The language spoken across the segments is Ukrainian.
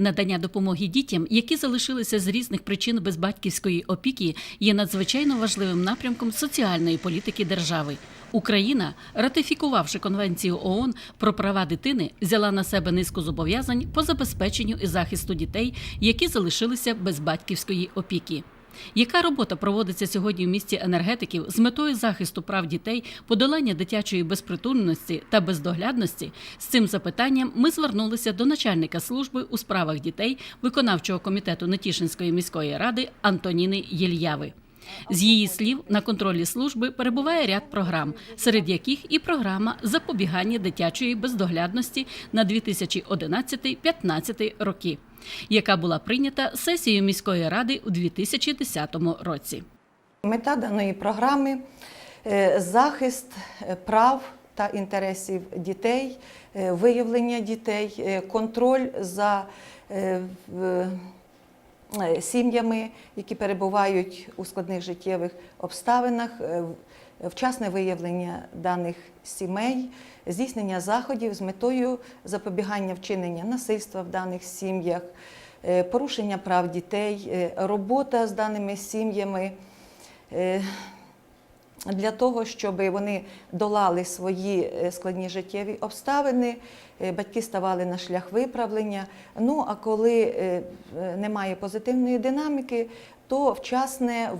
Надання допомоги дітям, які залишилися з різних причин без батьківської опіки, є надзвичайно важливим напрямком соціальної політики держави. Україна, ратифікувавши конвенцію ООН про права дитини, взяла на себе низку зобов'язань по забезпеченню і захисту дітей, які залишилися без батьківської опіки. Яка робота проводиться сьогодні в місті енергетиків з метою захисту прав дітей, подолання дитячої безпритульності та бездоглядності? З цим запитанням ми звернулися до начальника служби у справах дітей виконавчого комітету Нетішинської міської ради Антоніни Єльяви. З її слів на контролі служби перебуває ряд програм, серед яких і програма запобігання дитячої бездоглядності на 2011-15 роки, яка була прийнята сесією міської ради у 2010 році. Мета даної програми е, захист е, прав та інтересів дітей, е, виявлення дітей, контроль за сім'ями, які перебувають у складних життєвих обставинах, е, вчасне виявлення даних сімей, здійснення заходів з метою запобігання вчинення насильства в даних сім'ях, е, порушення прав дітей, е, робота з даними сім'ями. Для того, щоб вони долали свої е, складні життєві обставини, е, батьки ставали на шлях виправлення. Ну а коли е, немає позитивної динаміки, то вчасне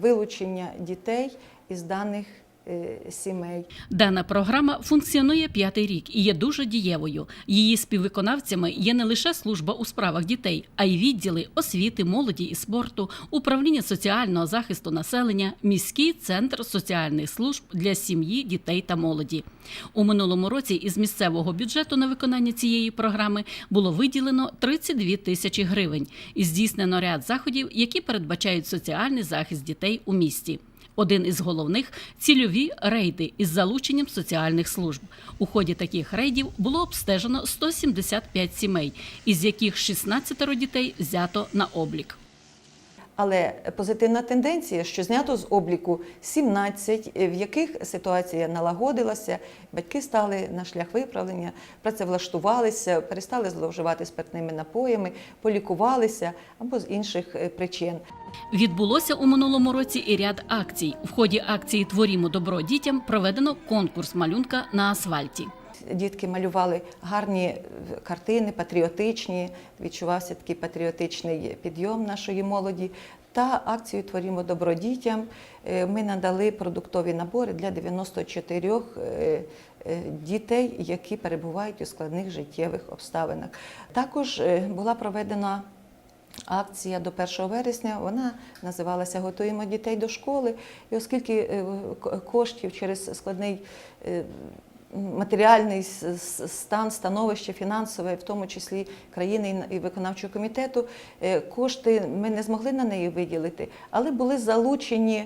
вилучення дітей із даних сімей. Дана програма функціонує п'ятий рік і є дуже дієвою. Її співвиконавцями є не лише служба у справах дітей, а й відділи освіти, молоді і спорту, управління соціального захисту населення, міський центр соціальних служб для сім'ї, дітей та молоді. У минулому році із місцевого бюджету на виконання цієї програми було виділено 32 тисячі гривень і здійснено ряд заходів, які передбачають соціальний захист дітей у місті. Один із головних цільові рейди із залученням соціальних служб. У ході таких рейдів було обстежено 175 сімей, із яких 16 дітей взято на облік. Але позитивна тенденція, що знято з обліку 17, в яких ситуація налагодилася, батьки стали на шлях виправлення, працевлаштувалися, перестали зловживати спиртними напоями, полікувалися або з інших е, причин. Відбулося у минулому році і ряд акцій. В ході акції Творімо добро дітям проведено конкурс малюнка на асфальті. Дітки малювали гарні е, картини, патріотичні, відчувався такий патріотичний підйом нашої молоді. Та акцію Творімо добро дітям е, ми надали продуктові набори для 94 е, дітей, які перебувають у складних життєвих обставинах. Також була проведена акція до 1 вересня. Вона називалася Готуємо дітей до школи. І оскільки коштів через складний матеріальний стан, становище фінансове, в тому числі країни і виконавчого комітету, е, кошти ми не змогли на неї виділити, але були залучені.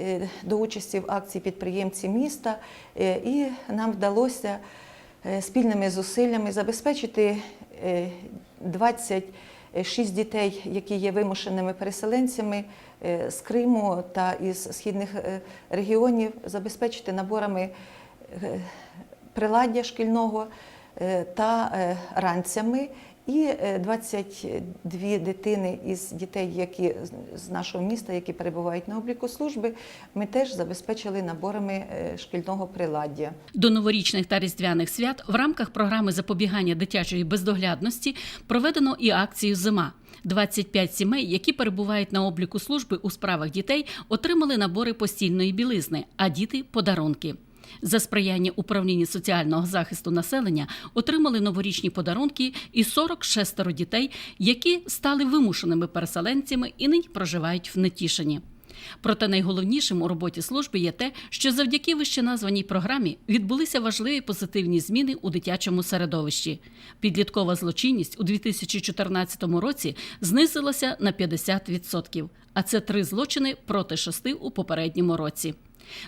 е, До участі в акції підприємці міста, е, і нам вдалося спільними зусиллями забезпечити е, 26 дітей, які є вимушеними переселенцями з Криму та із східних регіонів, забезпечити наборами приладдя шкільного е, та е, ранцями. І е, 22 дитини із дітей, які з- нашого міста, які перебувають на обліку служби, ми теж забезпечили наборами е, шкільного приладдя. До новорічних та різдвяних свят в рамках програми запобігання дитячої бездоглядності проведено і акцію Зима. 25 сімей, які перебувають на обліку служби у справах дітей, отримали набори постільної білизни, а діти подарунки. За сприяння управління соціального захисту населення отримали новорічні подарунки і 46 дітей, які стали вимушеними переселенцями і нині проживають в Нетішині. Проте найголовнішим у роботі служби є те, що завдяки вищеназваній програмі відбулися важливі позитивні зміни у дитячому середовищі. Підліткова злочинність у 2014 році знизилася на 50%, а це три злочини проти шести у попередньому році.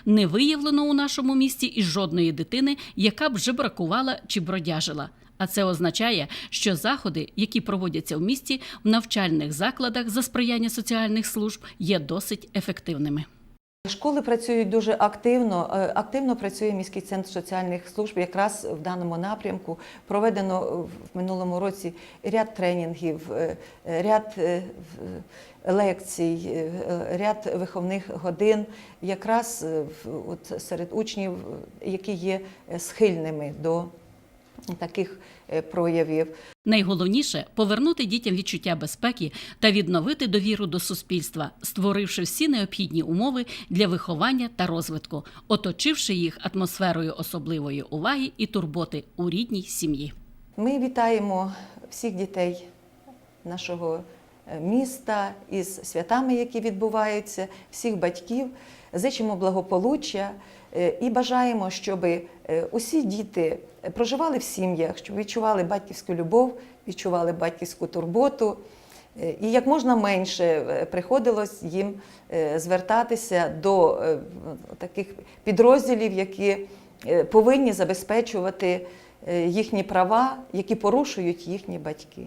Не виявлено у нашому місті і жодної дитини, яка б жебракувала чи бродяжила. А це означає, що заходи, які проводяться в місті в навчальних закладах за сприяння соціальних служб, є досить ефективними. Школи працюють дуже активно. Е, Активно працює міський центр соціальних служб. Якраз в даному напрямку проведено в минулому році ряд тренінгів, е, ряд е, лекцій, е, ряд виховних годин, якраз е, от серед учнів, е, які є е, схильними до таких е, проявів. Найголовніше повернути дітям відчуття безпеки та відновити довіру до суспільства, створивши всі необхідні умови для виховання та розвитку, оточивши їх атмосферою особливої уваги і турботи у рідній сім'ї. Ми вітаємо всіх дітей нашого е, міста із святами, які відбуваються, всіх батьків. Зичимо благополуччя і бажаємо, щоб е, усі діти проживали в сім'ях, щоб відчували батьківську любов, відчували батьківську турботу. Е, І як можна менше е, приходилось їм е, звертатися до е, таких підрозділів, які е, повинні забезпечувати е, їхні права, які порушують їхні батьки.